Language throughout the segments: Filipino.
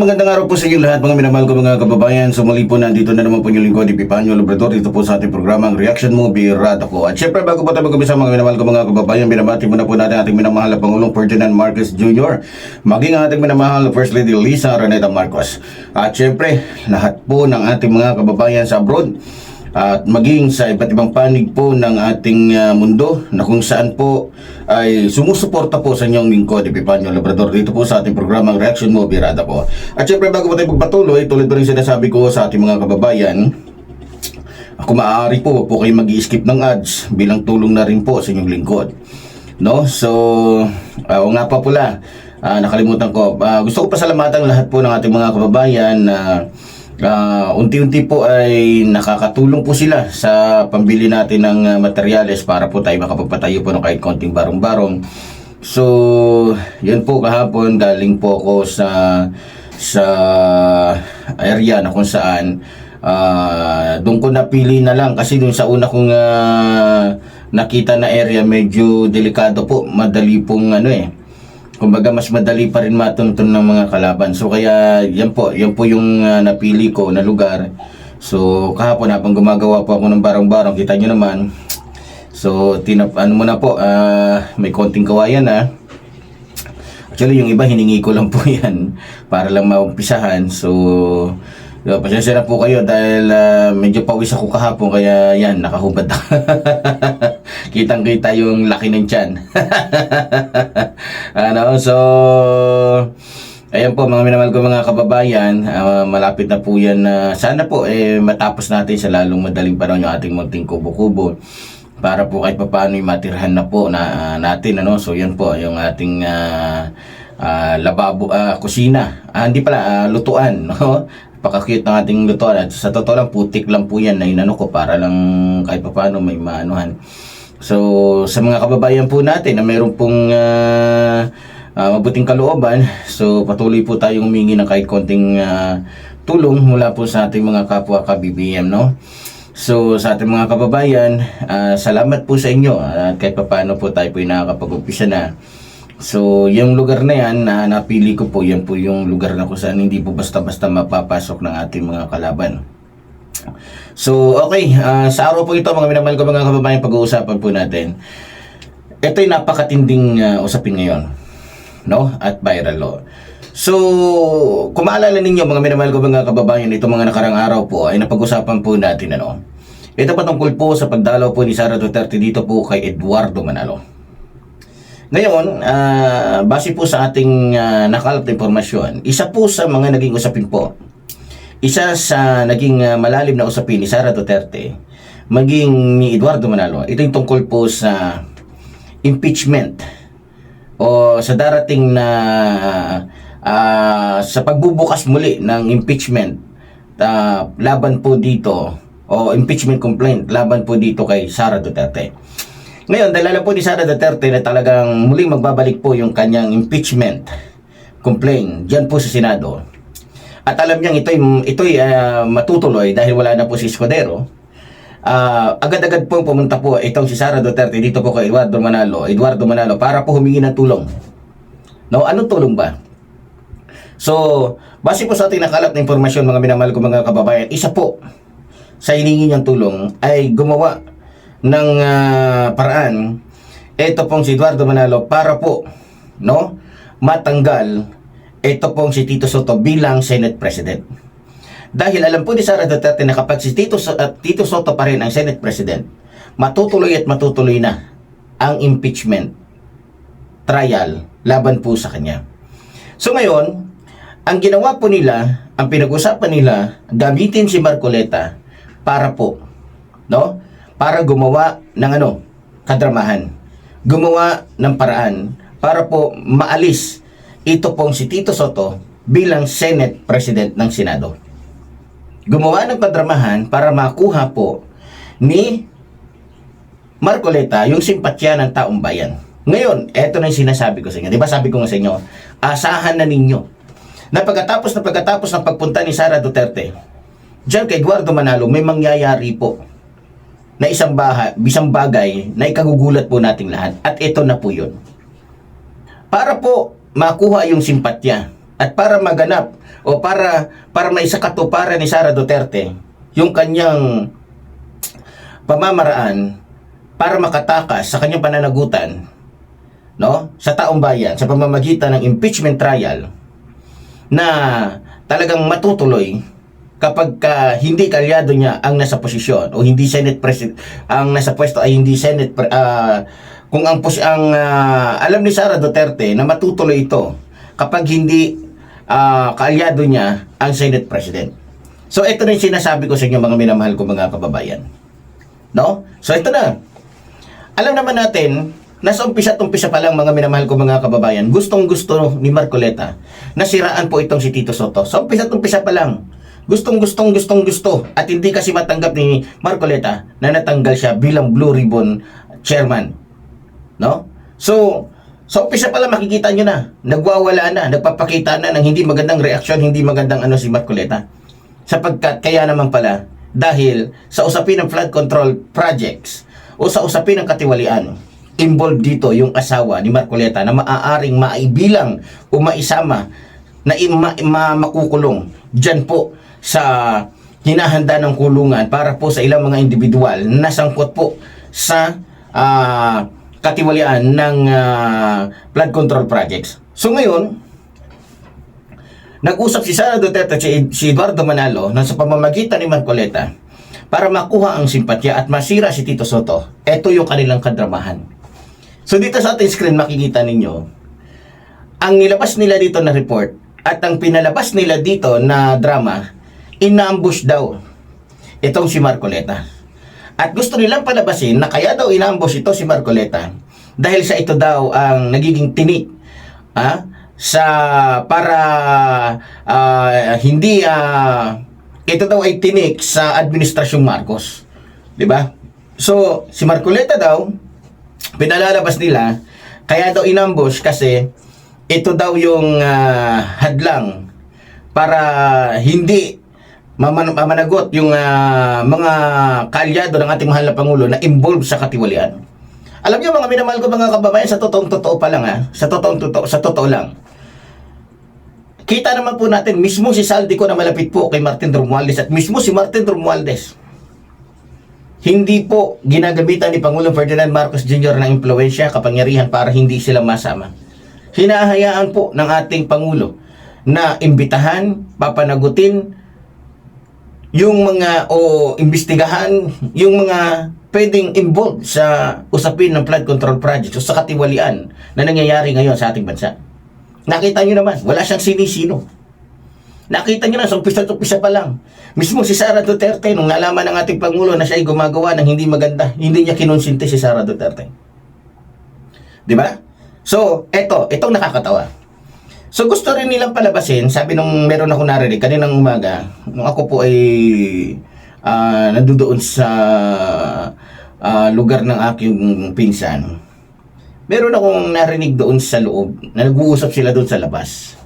magandang araw po sa inyo lahat mga minamahal ko mga kababayan. So muli po nandito na naman po yung lingkod ni Pipanyo Labrador dito po sa ating programang Reaction Movie Rada ko. At syempre bago po tayo mag-umpisa mga minamahal ko mga kababayan, binabati muna po natin ating minamahal na Pangulong Ferdinand Marcos Jr. Maging ating minamahal na First Lady Lisa Reneta Marcos. At syempre lahat po ng ating mga kababayan sa abroad at maging sa iba't ibang panig po ng ating ah, mundo na kung saan po ay sumusuporta po sa inyong lingkod, Epipanyo Labrador, dito po sa ating programang Reaction Mo, Birada po. At syempre, bago po tayo magpatuloy, tulad po rin sinasabi ko sa ating mga kababayan, kung maaari po, huwag po kayo mag-skip ng ads bilang tulong na rin po sa inyong lingkod. No? So, uh, nga pa pula, ah, nakalimutan ko. Ah, gusto ko pasalamatan lahat po ng ating mga kababayan na ah, unti-unti po ay nakakatulong po sila sa pambili natin ng ah, materyales para po tayo makapagpatayo po ng kahit konting barong-barong. So, yun po kahapon galing po ako sa sa area na kung saan ah, doon ko napili na lang kasi doon sa una kong ah, nakita na area medyo delikado po, madali pong ano eh. Kumbaga mas madali pa rin matuntun ng mga kalaban. So kaya yan po, yan po yung ah, napili ko na lugar. So kahapon habang gumagawa po ako ng barang-barang, kita nyo naman. So tinap ano mo na po, ah, may konting kawayan na. Actually, yung iba hiningi ko lang po yan para lang maumpisahan. So, uh, pasensya na po kayo dahil ah, medyo pawis ako kahapon kaya yan, nakahubad na. Kitang-kita yung laki ng tiyan. ano, so, ayan po mga minamahal ko mga kababayan, ah, malapit na po yan na sana po eh matapos natin sa lalong madaling panahon yung ating munting kubo-kubo para po kahit papaano yung matirhan na po na ah, natin ano so yan po yung ating ah, ah, lababo ah, kusina ah, hindi pala ah, lutuan no Paka-cute ng ating lutuan. At sa totoo lang putik lang po yan na inano ko para lang kahit papaano may maanuhan. So sa mga kababayan po natin na mayroon pong ah, ah, mabuting kalooban so patuloy po tayong humingi ng kahit konting ah, tulong mula po sa ating mga kapwa ka-BBM no? So sa ating mga kababayan, ah, salamat po sa inyo. At kahit paano po tayo po nakakapag-umpisa na. So yung lugar na yan na napili ko po, yan po yung lugar na kung saan hindi po basta-basta mapapasok ng ating mga kalaban. So okay, ah, sa araw po ito mga minamahal ko mga kababayan, pag-uusapan po natin. Ito'y napakatinding ah, usapin ngayon, no? At viral law. So, kung maalala ninyo mga minamahal ko mga kababayan, itong mga nakarang araw po ay napag-usapan po natin ano. Ito patungkol po sa pagdalaw po ni Sara Duterte dito po kay Eduardo Manalo. Ngayon, ah, base po sa ating uh, nakalap na impormasyon, isa po sa mga naging usapin po, isa sa naging ah, malalim na usapin ni Sara Duterte, maging ni Eduardo Manalo, ito yung tungkol po sa impeachment o sa darating na ah, sa pagbubukas muli ng impeachment ah, laban po dito o impeachment complaint laban po dito kay Sara Duterte. Ngayon, dahil alam po ni Sara Duterte na talagang muling magbabalik po yung kanyang impeachment complaint dyan po sa Senado. At alam niyang ito'y, ito'y ah, matutuloy dahil wala na po si Escudero. Ah, agad-agad po pumunta po itong si Sara Duterte dito po kay Eduardo Manalo, Eduardo Manalo para po humingi ng tulong. No, anong tulong ba? So, base po sa ating nakalap na impormasyon mga minamahal ko mga kababayan, isa po sa hiningi niyang tulong ay gumawa ng ah, paraan ito pong si Eduardo Manalo para po no matanggal ito pong si Tito Soto bilang Senate President. Dahil alam po ni Sara Duterte na kapag si Tito, at Tito Soto pa rin ang Senate President, matutuloy at matutuloy na ang impeachment trial laban po sa kanya. So ngayon, ang ginawa po nila, ang pinag-usapan nila, gamitin si Marcoleta para po, no? Para gumawa ng ano, kadramahan. Gumawa ng paraan para po maalis ito pong si Tito Soto bilang Senate President ng Senado. Gumawa ng kadramahan para makuha po ni Marcoleta yung simpatya ng taong bayan. Ngayon, eto na yung sinasabi ko sa inyo. Di ba sabi ko nga sa inyo, asahan na ninyo na pagkatapos na pagkatapos ng pagpunta ni Sara Duterte, diyan kay Eduardo Manalo, may mangyayari po na isang baha, isang bagay na ikagugulat po nating lahat. At ito na po yun. Para po makuha yung simpatya at para maganap o para para maisakatuparan ni Sara Duterte yung kanyang pamamaraan para makatakas sa kanyang pananagutan no sa taong bayan sa pamamagitan ng impeachment trial na talagang matutuloy kapag ka hindi kalyado niya ang nasa posisyon o hindi Senate President ang nasa pwesto ay hindi Senate ah, kung ang ang ah, alam ni Sara Duterte na matutuloy ito kapag hindi ah, kaalyado niya ang Senate President. So ito na yung sinasabi ko sa inyo mga minamahal ko mga kababayan. No? So ito na. Alam naman natin, nasa umpisa at umpisa pa lang mga minamahal ko mga kababayan, gustong gusto ni Marcoleta na siraan po itong si Tito Soto. Sa umpisa at umpisa pa lang, gustong gustong gustong gusto at hindi kasi matanggap ni Marcoleta na natanggal siya bilang Blue Ribbon Chairman. No? So, sa umpisa pa lang makikita nyo na, nagwawala na, nagpapakita na ng hindi magandang reaksyon, hindi magandang ano si Marcoleta. Sapagkat kaya naman pala, dahil sa usapin ng flood control projects o sa usapin ng katiwalian, involved dito yung asawa ni Marcoleta na maaaring maibilang o maisama na ima, ma, makukulong dyan po sa hinahanda ng kulungan para po sa ilang mga individual na nasangkot po sa ah, katiwalian ng ah, flood control projects. So ngayon, Nag-usap si Sara Duterte at si, si Eduardo Manalo na sa pamamagitan ni Marcoleta para makuha ang simpatya at masira si Tito Soto. Ito yung kanilang kadramahan. So dito sa ating screen makikita ninyo, ang nilabas nila dito na report at ang pinalabas nila dito na drama, inaambush daw itong si Marcoleta. At gusto nilang palabasin na kaya daw inaambush ito si Marcoleta dahil sa ito daw ang nagiging tinik ah, sa para ah, hindi ah, ito daw ay tinik sa administrasyong Marcos. 'Di ba? So, si Marcoleta daw pinalalabas nila kaya daw inambush kasi ito daw yung ah, hadlang para hindi maman- mamanagot yung ah, mga kaalyado ng ating mahal na Pangulo na involved sa katiwalian. Alam niyo mga minamahal ko mga kababayan, sa totoong totoo pa lang ha, sa totoong totoo, sa totoo lang. Kita naman po natin, mismo si Saldi ko na malapit po kay Martin Romualdez at mismo si Martin Romualdez. Hindi po ginagamitan ni Pangulong Ferdinand Marcos Jr. ng impluensya, kapangyarihan para hindi sila masama. Hinahayaan po ng ating Pangulo na imbitahan, papanagutin, yung mga o imbestigahan yung mga pwedeng involved sa usapin ng flood control project o sa katiwalian na nangyayari ngayon sa ating bansa. Nakita nyo naman, wala siyang sinisino. Nakita nyo na, sa umpisa-umpisa pa lang. Mismo si Sara Duterte, nung nalaman ng ating Pangulo na siya ay gumagawa ng hindi maganda, hindi niya kinonsinti si Sara Duterte. Ba? So, eto, itong nakakatawa. So gusto rin nilang palabasin, sabi nung meron ako narinig kaninang umaga, nung ako po ay ah, nandoon sa ah, lugar ng aking pinsan. Meron akong narinig doon sa loob na nag-uusap sila doon sa labas.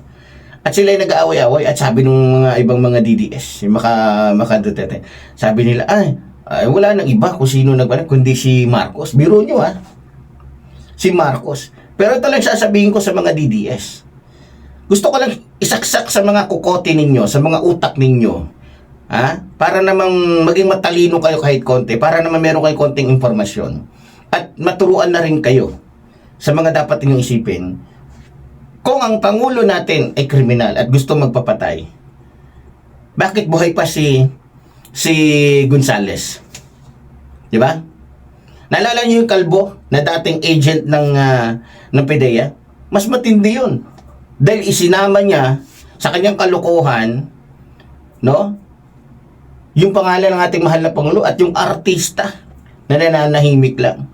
At sila ay nag-aaway-away at sabi nung mga ibang mga DDS, yung maka, maka Duterte, sabi nila, ay, ay wala nang iba kung sino nagbalag, kundi si Marcos. Biro nyo ha, si Marcos. Pero ito lang sasabihin ko sa mga DDS. Gusto ko lang isaksak sa mga kukote ninyo, sa mga utak ninyo. Ha? Para namang maging matalino kayo kahit konti, para naman meron kayong konting informasyon. At maturuan na rin kayo sa mga dapat ninyong isipin. Kung ang Pangulo natin ay kriminal at gusto magpapatay, bakit buhay pa si si Gonzales? Di ba? Naalala niyo yung kalbo na dating agent ng ah, ng PDEA? Mas matindi yun. Dahil isinama niya sa kanyang kalokohan, no? Yung pangalan ng ating mahal na Pangulo at yung artista na nananahimik lang.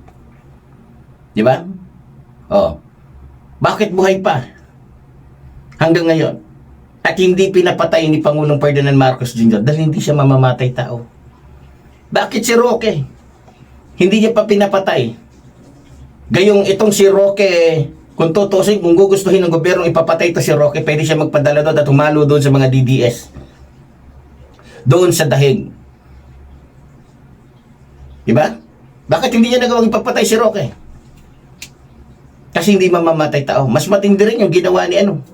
Di ba? Oh. Bakit buhay pa? Hanggang ngayon. At hindi pinapatay ni Pangulong Ferdinand Marcos Jr. dahil hindi siya mamamatay tao. Bakit si Roque? Hindi niya pa pinapatay. Gayong itong si Roque, kung tutusin, kung gugustuhin ng gobyerno ipapatay ito si Roque, pwede siya magpadala doon at humalo doon sa mga DDS. Doon sa dahig. Diba? Bakit hindi niya nagawang ipapatay si Roque? Kasi hindi mamamatay tao. Mas matindi rin yung ginawa ni ano.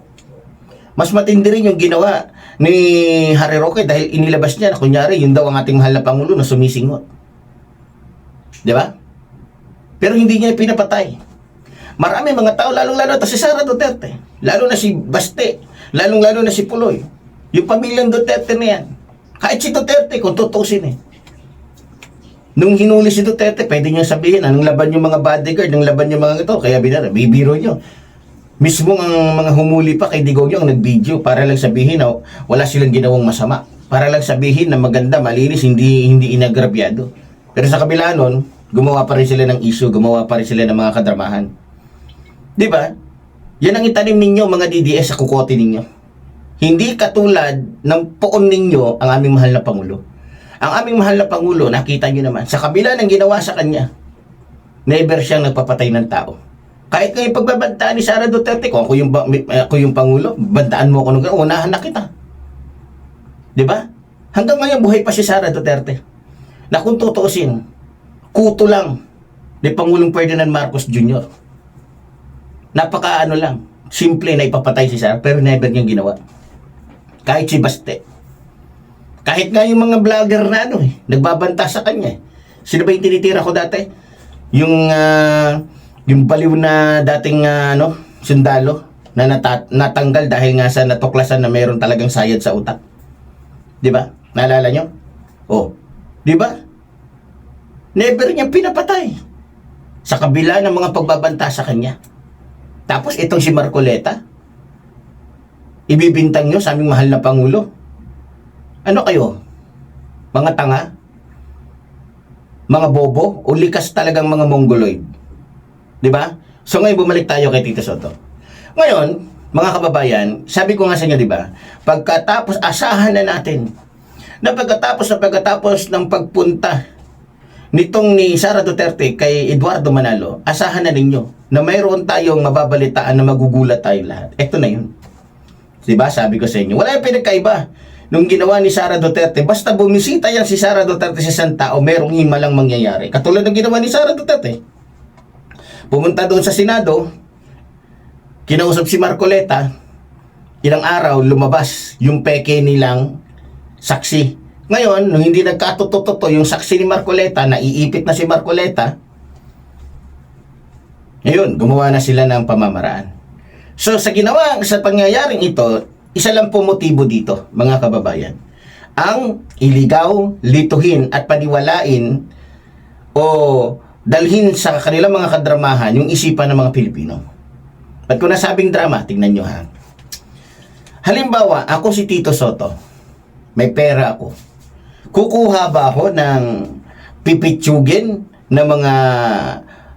Mas matindi rin yung ginawa ni Harry Roque dahil inilabas niya na kunyari yun daw ang ating mahal na Pangulo na sumisingot. Di ba? Pero hindi niya pinapatay. Marami mga tao, lalong-lalo to si Sara Duterte, lalo na si Baste, lalong-lalo na si Puloy. Yung pamilyang Duterte na yan. Kahit si Duterte, kung tutusin eh. Nung hinuli si Duterte, pwede niyo sabihin, anong laban yung mga bodyguard, anong laban yung mga ito. Kaya binara, bibiro niyo. Mismo ang mga humuli pa kay Digong yung nag-video para lang sabihin na wala silang ginawang masama. Para lang sabihin na maganda, malinis, hindi hindi inagrabyado. Pero sa kabila nun, gumawa pa rin sila ng issue, gumawa pa rin sila ng mga kadramahan. Di ba? Yan ang itanim ninyo mga DDS sa kukote ninyo. Hindi katulad ng poon ninyo ang aming mahal na Pangulo. Ang aming mahal na Pangulo, nakita nyo naman, sa kabila ng ginawa sa kanya, never siyang nagpapatay ng tao. Kahit nga yung pagbabantaan ni Sara Duterte, kung ako yung, mi- ako yung Pangulo, bantaan mo ako nung gano'n, unahan na kita. Di ba? Hanggang ngayon, buhay pa si Sara Duterte. Na kung tutuusin, kuto lang ni Pangulong Ferdinand Marcos Jr. Napaka ano lang, simple na ipapatay si Sara, pero never niyang ginawa. Kahit si Baste. Kahit nga yung mga vlogger na ano eh, nagbabanta sa kanya eh. Sino ba yung tinitira ko dati? Yung, ah, yung baliw na dating ah, ano, sundalo na nata- natanggal dahil nga sa natuklasan na mayroon talagang sayad sa utak. Di ba? Naalala nyo? Oh. Di ba? Never niya pinapatay. Sa kabila ng mga pagbabanta sa kanya. Tapos itong si Marcoleta, ibibintang nyo sa aming mahal na Pangulo. Ano kayo? Mga tanga? Mga bobo? O likas talagang mga mongoloid? Di ba? So ngayon bumalik tayo kay Tito Soto. Ngayon, mga kababayan, sabi ko nga sa inyo, di ba? Pagkatapos, asahan na natin na pagkatapos na pagkatapos ng pagpunta nitong ni Sara Duterte kay Eduardo Manalo, asahan na ninyo na mayroon tayong mababalitaan na magugulat tayo lahat. Ito na yun. Diba? Sabi ko sa inyo. Wala yung pinagkaiba nung ginawa ni Sara Duterte. Basta bumisita yan si Sara Duterte sa isang tao, merong himalang mangyayari. Katulad ng ginawa ni Sara Duterte. Pumunta doon sa Senado, kinausap si Marcoleta, ilang araw lumabas yung peke nilang saksi. Ngayon, nung hindi nagkatuto-toto yung saksi ni Marcoleta, naiipit na si Marcoleta, ngayon, gumawa na sila ng pamamaraan. So, sa ginawa, sa pangyayaring ito, isa lang po motibo dito, mga kababayan. Ang iligaw, lituhin at paniwalain o dalhin sa kanilang mga kadramahan yung isipan ng mga Pilipino. At kung nasabing drama, tingnan nyo ha. Halimbawa, ako si Tito Soto. May pera ako. Kukuha ba ako ng pipitsugin na mga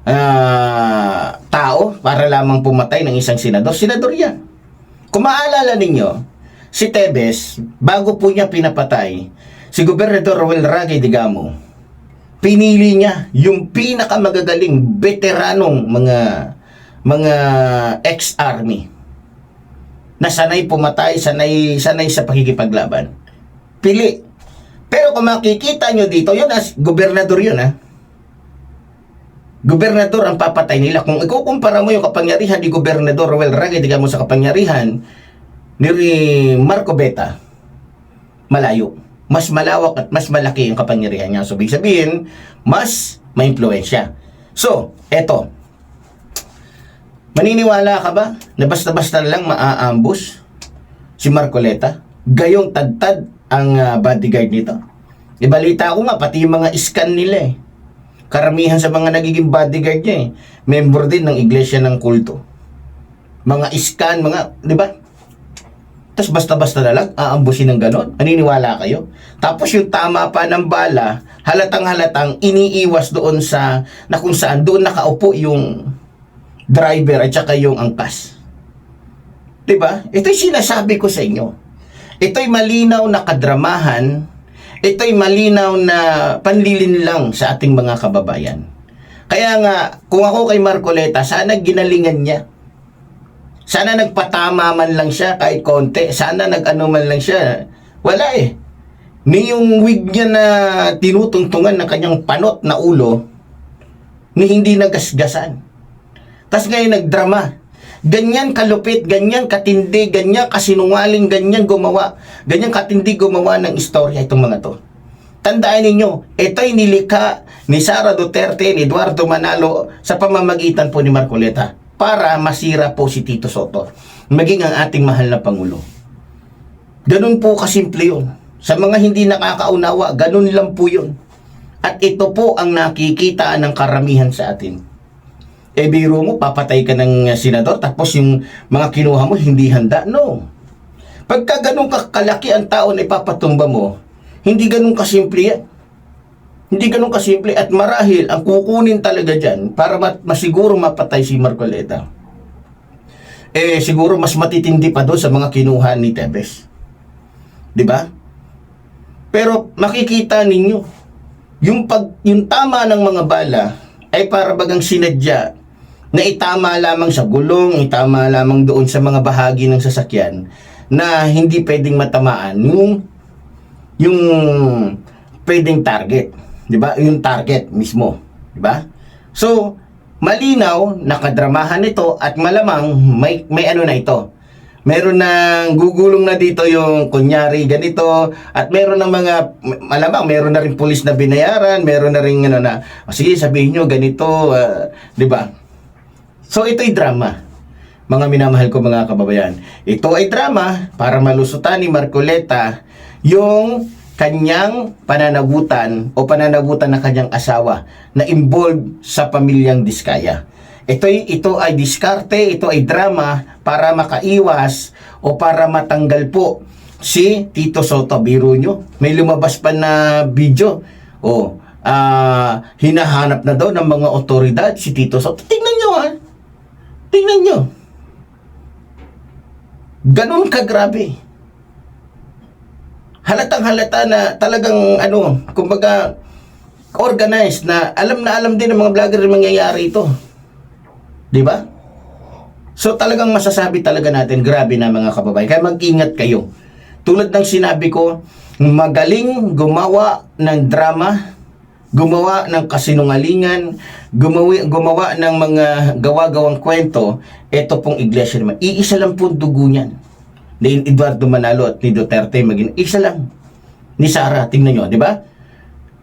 ah, tao para lamang pumatay ng isang senador? Senador yan. Kung maalala ninyo, si Tebes, bago po niya pinapatay, si Gobernador Roel Ragay Digamo, pinili niya yung pinakamagagaling veteranong mga mga ex-army na sanay pumatay, sanay, sanay sa pakikipaglaban. Pili. Pero kung makikita nyo dito, yun as gobernador yun ha. Gobernador ang papatay nila. Kung ikukumpara mo yung kapangyarihan ni Gobernador Roel Ragay, digamos sa kapangyarihan ni Marco Beta, malayo. Mas malawak at mas malaki yung kapangyarihan niya. So, ibig sabihin, mas may impluensya. So, eto. Maniniwala ka ba na basta-basta lang maaambus si Marcoleta? Gayong tadtad ang ah, bodyguard nito. Ibalita ko nga, pati yung mga scan nila eh. Karamihan sa mga nagiging bodyguard niya eh. Member din ng iglesia ng kulto. Mga scan, mga, di ba? Tapos basta-basta na lang, aambusin ng ganon. Maniniwala kayo? Tapos yung tama pa ng bala, halatang-halatang iniiwas doon sa, na kung saan doon nakaupo yung driver at saka yung angkas. 'Di ba? Ito'y sinasabi ko sa inyo. Ito'y malinaw na kadramahan. Ito'y malinaw na panlilin lang sa ating mga kababayan. Kaya nga, kung ako kay Marcoleta, sana ginalingan niya. Sana nagpatama man lang siya kahit konti. Sana nag-ano man lang siya. Wala eh. Ni yung wig niya na tinutungtungan ng kanyang panot na ulo, ni hindi nagasgasan. Tapos ngayon nagdrama. Ganyan kalupit, ganyan katindi, ganyan kasinungaling, ganyan gumawa, ganyan katindi gumawa ng istorya itong mga to. Tandaan ninyo, ito'y nilikha ni Sara Duterte, ni Eduardo Manalo sa pamamagitan po ni Marcoleta para masira po si Tito Soto, maging ang ating mahal na Pangulo. Ganun po kasimple yun. Sa mga hindi nakakaunawa, ganun lang po yun. At ito po ang nakikita ng karamihan sa atin. E biro mo, papatay ka ng uh, senador, tapos yung mga kinuha mo, hindi handa. No. Pagka ganun ka kalaki ang tao na ipapatumba mo, hindi ganun kasimple yan. Hindi ganun kasimple at marahil ang kukunin talaga dyan para masiguro mapatay si Marcoleta. Eh siguro mas matitindi pa doon sa mga kinuha ni Tebes. 'Di ba? Pero makikita ninyo yung pag yung tama ng mga bala ay para bagang sinadya na itama lamang sa gulong, itama lamang doon sa mga bahagi ng sasakyan na hindi pwedeng matamaan yung yung pwedeng target, 'di ba? Yung target mismo, 'di ba? So, malinaw, nakadramahan ito at malamang may may ano na ito. Meron nang gugulong na dito yung kunyari ganito at meron ng mga malamang meron na rin pulis na binayaran, meron na rin ano na "O, sige sabihin nyo ganito, ah," 'di ba? So ito'y drama. Mga minamahal ko mga kababayan. Ito ay drama para malusutan ni Marcoleta yung kanyang pananagutan o pananagutan ng kanyang asawa na involved sa pamilyang Diskaya. Ito, ito ay diskarte, ito ay drama para makaiwas o para matanggal po si Tito Soto. Biro nyo, may lumabas pa na video. O, ah, hinahanap na daw ng mga otoridad si Tito Soto. Tingnan. Tingnan nyo. Ganon kagrabe. Halatang halata na talagang ano, kumbaga organized na alam na alam din ng mga vlogger na mangyayari ito. 'Di ba? So talagang masasabi talaga natin, grabe na mga kababayan. Kaya mag-ingat kayo. Tulad ng sinabi ko, magaling gumawa ng drama, gumawa ng kasinungalingan, gumawa, gumawa ng mga gawa-gawang kwento, ito pong iglesia naman. Iisa lang po dugo niyan. Ni Eduardo Manalo at ni Duterte maging isa lang. Ni Sara, tingnan nyo, di ba?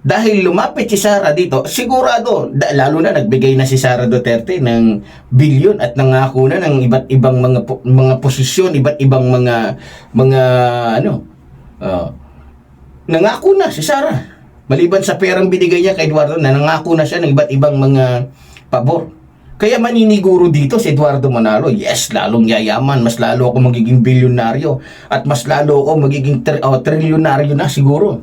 Dahil lumapit si Sara dito, sigurado, lalo na nagbigay na si Sara Duterte ng bilyon at nangako na ng iba't ibang mga mga posisyon, iba't ibang mga mga ano, uh, nangako na si Sara. Maliban sa perang binigay niya kay Eduardo, na nangako na siya ng iba't ibang mga pabor. Kaya maniniguro dito si Eduardo Manalo, yes, lalong yayaman, mas lalo ako magiging bilyonaryo at mas lalo ako magiging tri- oh, trilyonaryo na siguro.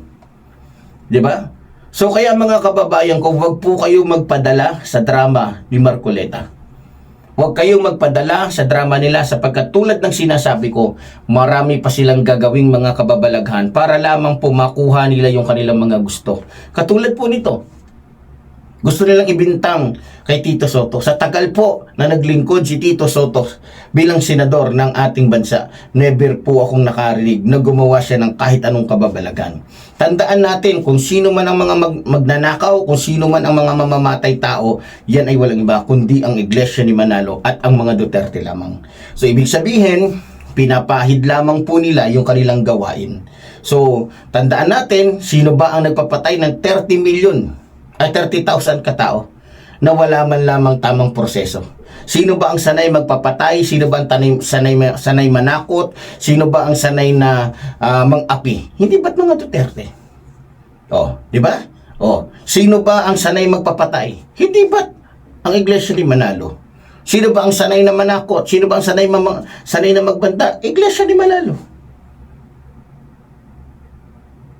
'Di ba? So kaya mga kababayan ko, wag po kayo magpadala sa drama ni Marcoleta. Huwag kayong magpadala sa drama nila sapagkat tulad ng sinasabi ko, marami pa silang gagawing mga kababalaghan para lamang po makuha nila yung kanilang mga gusto. Katulad po nito, gusto nilang ibintang kay Tito Soto. Sa tagal po na naglingkod si Tito Soto bilang senador ng ating bansa, never po akong nakarinig na gumawa siya ng kahit anong kababalagan. Tandaan natin kung sino man ang mga mag- magnanakaw, kung sino man ang mga mamamatay tao, yan ay walang iba kundi ang iglesia ni Manalo at ang mga Duterte lamang. So ibig sabihin, pinapahid lamang po nila yung kanilang gawain. So, tandaan natin, sino ba ang nagpapatay ng 30 million ay 30,000 katao na wala man lamang tamang proseso. Sino ba ang sanay magpapatay? Sino ba ang tanay, sanay, sanay manakot? Sino ba ang sanay na ah, mang-api? Hindi ba't mga Duterte? Oh, di ba? Oh, sino ba ang sanay magpapatay? Hindi ba't ang iglesia ni Manalo? Sino ba ang sanay na manakot? Sino ba ang sanay, mama, sanay na magbanta? Iglesia ni Manalo.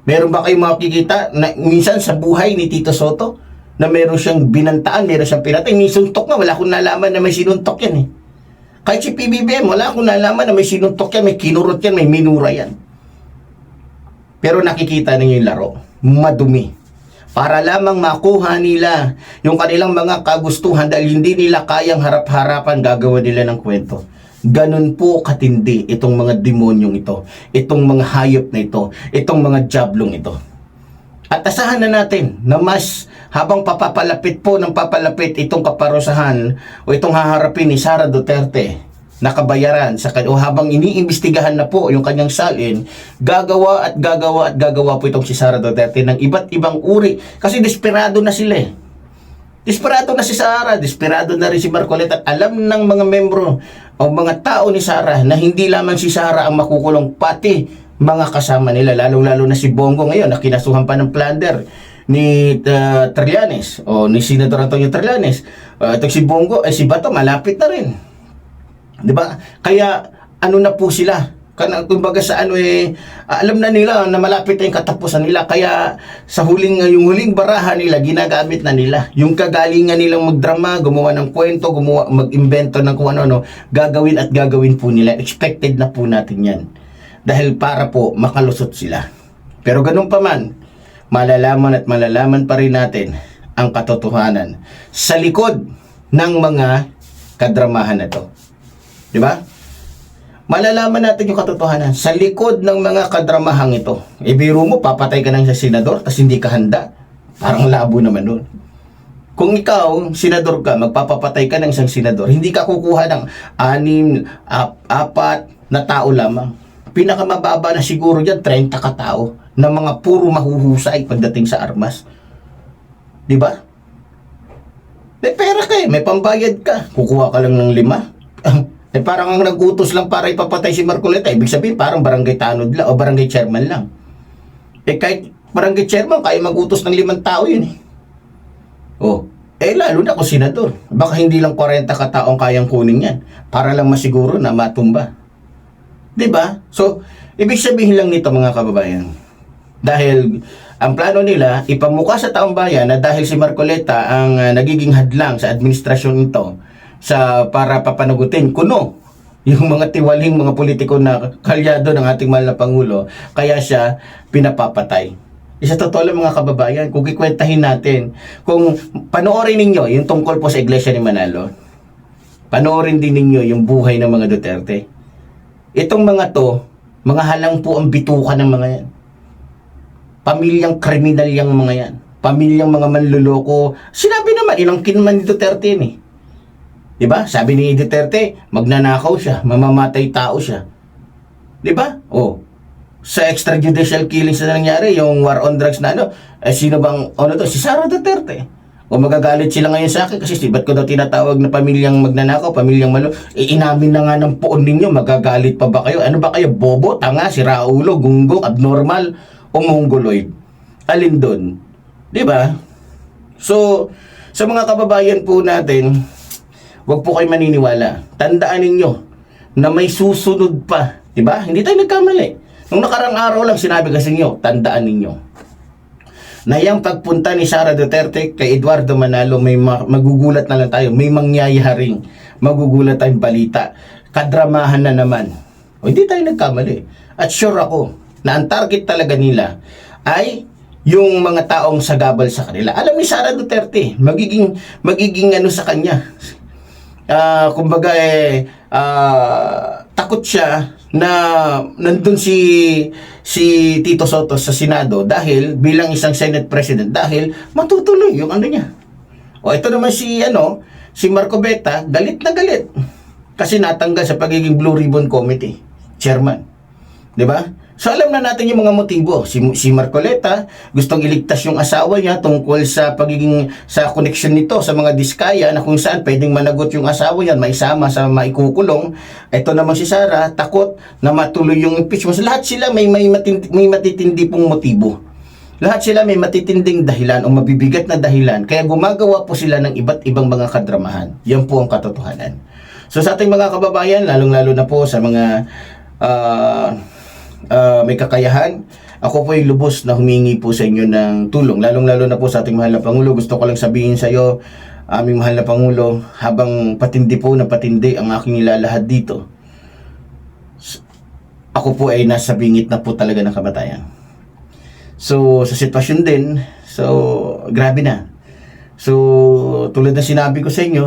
Meron ba kayong makikita na minsan sa buhay ni Tito Soto na meron siyang binantaan, meron siyang pinatay, may suntok na, wala akong nalaman na may sinuntok yan eh. Kahit si PBBM, wala akong nalaman na may sinuntok yan, may kinurot yan, may minura yan. Pero nakikita ninyo yung laro, madumi. Para lamang makuha nila yung kanilang mga kagustuhan dahil hindi nila kayang harap-harapan gagawa nila ng kwento. Ganun po katindi itong mga demonyong ito, itong mga hayop na ito, itong mga jablong ito. At asahan na natin na mas habang papapalapit po ng papalapit itong kaparusahan o itong haharapin ni Sara Duterte, nakabayaran sa o habang iniimbestigahan na po yung kanyang salin, gagawa at gagawa at gagawa po itong si Sara Duterte ng iba't ibang uri. Kasi desperado na sila eh. Desperado na si Sara, desperado na rin si Marcoleta at alam ng mga membro o mga tao ni Sara na hindi lamang si Sara ang makukulong pati mga kasama nila lalong-lalo na si Bongo ngayon na kinasuhan pa ng plunder ni uh, Trillanes o ni Senador Antonio Trillanes. Uh, itong si Bongo, eh si Bato malapit na rin. 'Di ba? Kaya ano na po sila? Kana kumbaga sa ano eh ah, alam na nila na malapit na yung katapusan nila kaya sa huling yung huling baraha nila ginagamit na nila yung kagalingan nilang magdrama gumawa ng kwento gumawa mag-imbento ng kung ano-ano gagawin at gagawin po nila expected na po natin yan dahil para po makalusot sila pero ganun pa man malalaman at malalaman pa rin natin ang katotohanan sa likod ng mga kadramahan na to di ba malalaman natin yung katotohanan sa likod ng mga kadramahang ito. E biro mo, papatay ka ng sa senador, tapos hindi ka handa. Parang labo naman nun. Kung ikaw, senador ka, magpapapatay ka ng isang senador, hindi ka kukuha ng anim, ap, apat na tao lamang. Pinakamababa na siguro dyan, 30 katao na mga puro mahuhusay pagdating sa armas. Di ba? May pera ka eh, may pambayad ka. Kukuha ka lang ng lima. eh parang ang nag-utos lang para ipapatay si Marcoleta. Ibig sabihin parang barangay tanod lang o barangay chairman lang. Eh kahit barangay chairman, kaya mag-utos ng limang tao yun eh. Oh, eh lalo na kung senador. Baka hindi lang 40 kataong kayang kunin yan para lang masiguro na matumba. 'Di ba? So, ibig sabihin lang nito mga kababayan. Dahil ang plano nila ipamuka sa taong bayan na dahil si Marcoleta ang ah, nagiging hadlang sa administrasyon ito sa para papanagutin kuno yung mga tiwaling mga politiko na kalyado ng ating mahal na Pangulo, kaya siya pinapapatay. Isa totoo lang mga kababayan, kung kikwentahin natin, kung panoorin ninyo yung tungkol po sa Iglesia ni Manalo, panoorin din ninyo yung buhay ng mga Duterte. Itong mga to, mga halang po ang bituka ng mga yan. Pamilyang kriminal yung mga yan. Pamilyang mga manluloko. Sinabi naman, inangkin man ni Duterte yun eh. Diba? Sabi ni Duterte, magnanakaw siya, mamamatay tao siya. Diba? Oh. Sa extrajudicial killings na nangyari, yung war on drugs na ano, eh, sino bang, ano to, si Sara Duterte. O magagalit sila ngayon sa akin kasi si ba't ko daw tinatawag na pamilyang magnanakaw, pamilyang malo. Eh, inamin na nga ng poon ninyo, magagalit pa ba kayo? Ano ba kayo? Bobo, tanga, si Raulo, gunggong, abnormal, o mongoloid? Alin doon? Di ba? So, sa mga kababayan po natin, Huwag po kayo maniniwala. Tandaan ninyo na may susunod pa. Diba? Hindi tayo nagkamali. Nung nakarang araw lang sinabi kasi nyo, tandaan ninyo. Na yung pagpunta ni Sara Duterte kay Eduardo Manalo, may ma- magugulat na lang tayo. May mangyayaring magugulat tayong balita. Kadramahan na naman. O hindi tayo nagkamali. At sure ako na ang target talaga nila ay yung mga taong sagabal sa kanila. Alam ni Sara Duterte, magiging magiging ano sa kanya, ah kumbaga eh ah, takot siya na nandun si si Tito Soto sa Senado dahil bilang isang Senate President dahil matutuloy yung ano niya. O ito naman si ano si Marco Beta galit na galit kasi natanggal sa pagiging Blue Ribbon Committee chairman. 'Di ba? So alam na natin yung mga motibo. Si, si Marcoleta gustong iligtas yung asawa niya tungkol sa pagiging sa connection nito sa mga diskaya na kung saan pwedeng managot yung asawa niya, maisama sa maikukulong. Ito naman si Sara, takot na matuloy yung impeachment. So, lahat sila may, may, matindi, may matitindi pong motibo. Lahat sila may matitinding dahilan o mabibigat na dahilan. Kaya gumagawa po sila ng iba't ibang mga kadramahan. Yan po ang katotohanan. So sa ating mga kababayan, lalong-lalo na po sa mga ah, ah, may kakayahan, ako po ay lubos na humingi po sa inyo ng tulong. Lalong-lalo na po sa ating mahal na Pangulo. Gusto ko lang sabihin sa iyo, aming mahal na Pangulo, habang patindi po na patindi ang aking nilalahad dito, ako po ay nasa bingit na po talaga ng kamatayan. So, sa sitwasyon din, so, grabe na. So, tulad na sinabi ko sa inyo,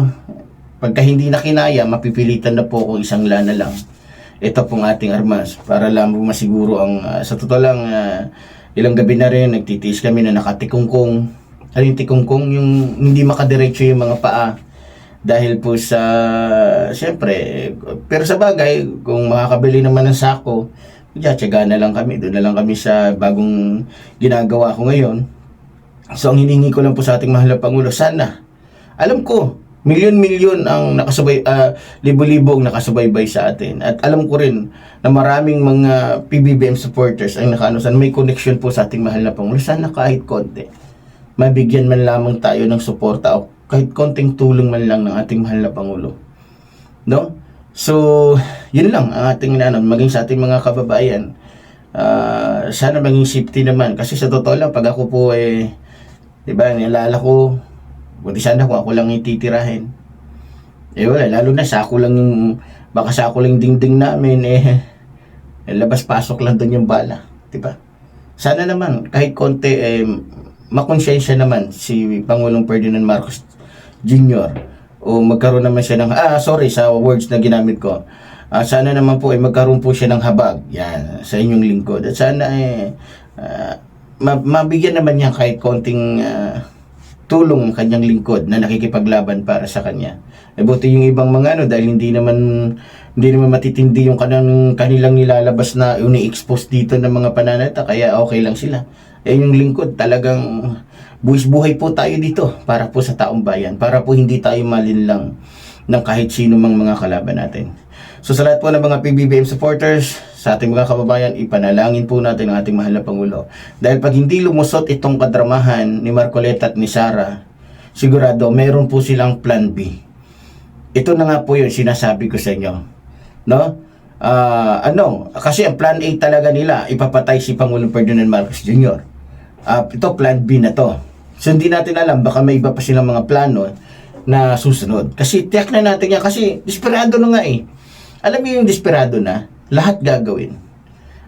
pagka hindi na kinaya, mapipilitan na po ako isang lana lang. Ito pong ating armas para po masiguro ang, ah, sa totoo lang, ah, ilang gabi na rin, nagtitiis kami na nakatikungkong. Ano yung tikungkong? Yung hindi makadiretso yung mga paa dahil po sa siyempre pero sa bagay kung makakabili naman ng sako tiyatsaga na lang kami doon na lang kami sa bagong ginagawa ko ngayon so ang hiningi ko lang po sa ating mahal na Pangulo sana alam ko milyon-milyon ang nakasabay ah, libo-libo ang nakasubaybay sa atin at alam ko rin na maraming mga PBBM supporters ang nakaano sana may connection po sa ating mahal na Pangulo sana kahit konti mabigyan man lamang tayo ng suporta o kahit konting tulong man lang ng ating mahal na Pangulo. No? So, yun lang ang ating inaano, maging sa ating mga kababayan. Ah, sana maging safety naman. Kasi sa totoo lang, pag ako po eh, di ba, nilala ko, buti sana kung ako lang ititirahin. Eh wala, lalo na sa ako lang yung, baka sa ako lang dingding namin, eh, eh labas-pasok lang doon yung bala. Di ba? Sana naman, kahit konti, eh, makonsensya naman si Pangulong Ferdinand Marcos Jr. o magkaroon naman siya ng, ah, sorry sa words na ginamit ko. Ah, sana naman po ay magkaroon po siya ng habag yan, sa inyong lingkod. At sana eh, ma- mabigyan naman niya kahit konting ah, tulong ang kanyang lingkod na nakikipaglaban para sa kanya. E buti yung ibang mga ano dahil hindi naman hindi naman matitindi yung kanang kanilang nilalabas na uni-expose dito ng mga pananata kaya okay lang sila. Eh yung lingkod talagang buwis buhay po tayo dito para po sa taong bayan, para po hindi tayo malinlang ng kahit sino mang mga kalaban natin. So sa lahat po ng mga PBBM supporters, sa ating mga kababayan, ipanalangin po natin ang ating mahal na Pangulo. Dahil pag hindi lumusot itong kadramahan ni Marcoleta at ni Sara, sigurado meron po silang plan B. Ito na nga po yung sinasabi ko sa inyo. No? Ah, ano, kasi ang plan A talaga nila, ipapatay si Pangulong Ferdinand Marcos Jr. Ah, ito plan B na to. So hindi natin alam, baka may iba pa silang mga plano na susunod. Kasi tiyak na natin yan, kasi desperado na nga eh. Alam mo yung desperado na, lahat gagawin.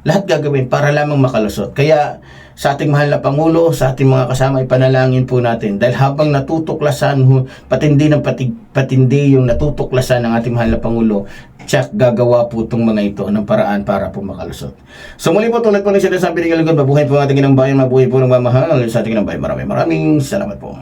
Lahat gagawin para lamang makalusot. Kaya sa ating mahal na Pangulo, sa ating mga kasama, ipanalangin po natin. Dahil habang natutuklasan, patindi ng pati, patindi yung natutuklasan ng ating mahal na Pangulo, tsak gagawa po itong mga ito ng paraan para po makalusot. So muli po tulad po ng sinasabi ni Galagon, mabuhay po ang ating inang bayan, mabuhay po ng mamahal sa ating inang bayan. Maraming maraming salamat po.